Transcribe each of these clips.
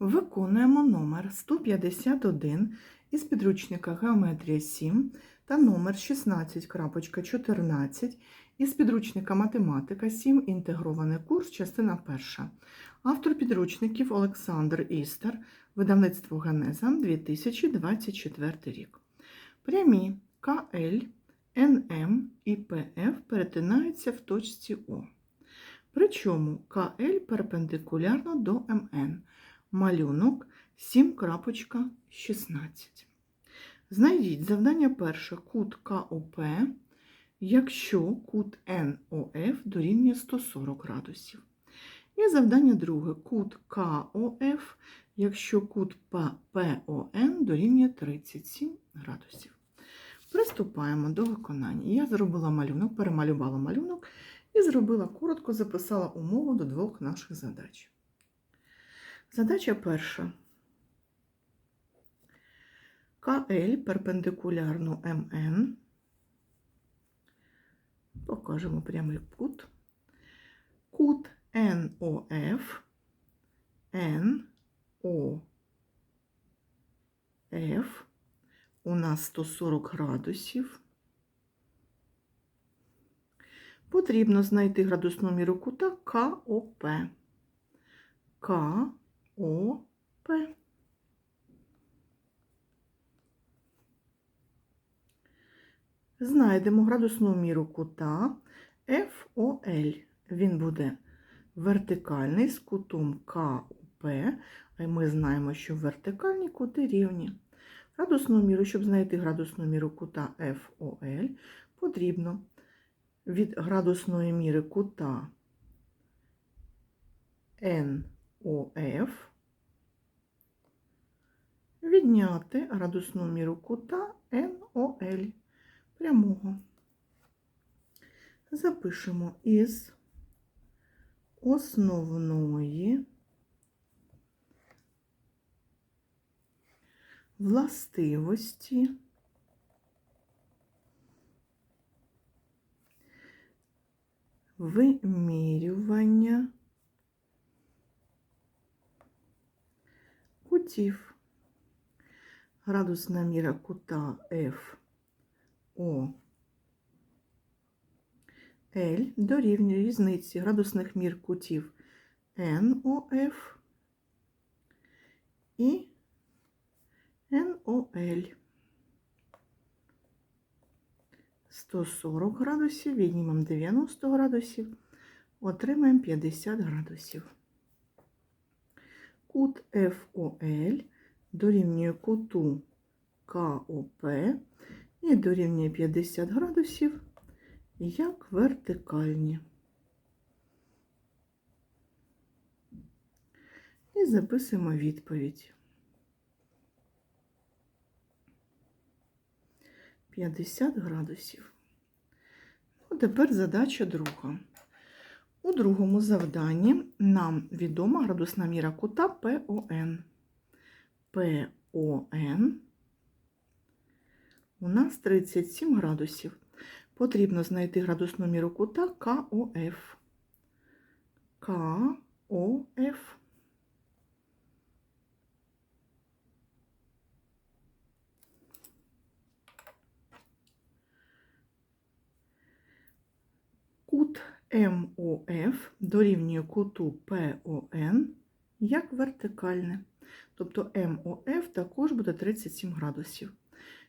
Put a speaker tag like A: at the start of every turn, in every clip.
A: Виконуємо номер 151 із підручника Геометрія 7 та номер 16.14 із підручника Математика 7. Інтегрований курс, частина 1. Автор підручників Олександр Істер, видавництво Генеза 2024 рік. Прямі КЛ, НМ і ПФ перетинаються в точці О. Причому КЛ перпендикулярно до МН. Малюнок 7.16. Знайдіть завдання перше кут КОП, якщо кут НОФ дорівнює 140 градусів. І завдання друге кут КОФ, якщо кут ПОН дорівнює 37 градусів. Приступаємо до виконання. Я зробила малюнок, перемалювала малюнок і зробила коротко, записала умову до двох наших задач. Задача перша. КЛ перпендикулярно МН. Покажемо прямий кут. Кут НОФ, НОФ у нас 140 градусів. Потрібно знайти градусну міру кута КОП. КОП. Знайдемо градусну міру кута FOL. Він буде вертикальний з кутом КОП, а ми знаємо, що вертикальні кути рівні. Градусну міру, щоб знайти градусну міру кута FOL, потрібно від градусної міри кута NOF відняти градусну міру кута NOL прямого. Запишемо із основної властивості вимірювання кутів. Градусна міра кута F О L дорівнює різниці градусних мір кутів NOF і NOL. 140 градусів, віднімемо 90 градусів, отримаємо 50 градусів. Кут FOL дорівнює куту КОП і дорівнює 50 градусів як вертикальні. І записуємо відповідь. 50 градусів. Ну, тепер задача друга. У другому завданні нам відома градусна міра кута ПОН. ПОН у нас 37 градусів. Потрібно знайти градусну міру кута КОФ. КОФ. Кут МОФ дорівнює куту ПОН як вертикальне. Тобто МОФ також буде 37 градусів.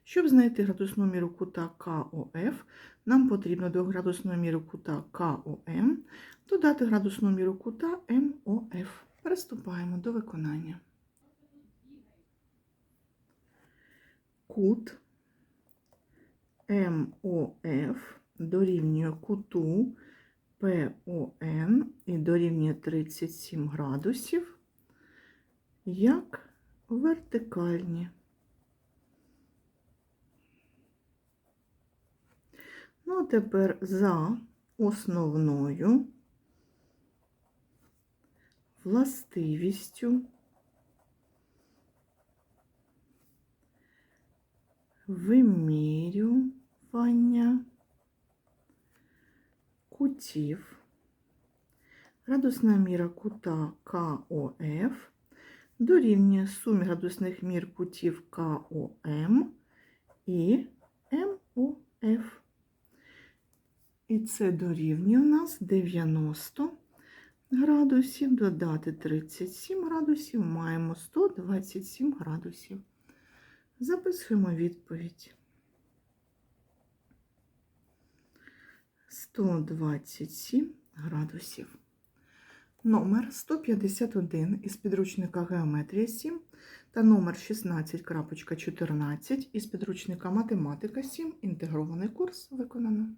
A: Щоб знайти градусну міру кута КОФ, нам потрібно до градусної міри кута КОМ додати градусну міру кута МОФ. Приступаємо до виконання. Кут МОФ дорівнює куту ПОН і дорівнює 37 градусів як вертикальні. Ну, а тепер за основною властивістю вимірювання кутів. Градусна міра кута КОФ дорівнює сумі градусних мір кутів КОМ і МОФ. І це дорівнює у нас 90 градусів, додати 37 градусів, маємо 127 градусів. Записуємо відповідь. 127 градусів. Номер 151 із підручника Геометрія 7 та номер 16.14 із підручника Математика 7. Інтегрований курс виконано.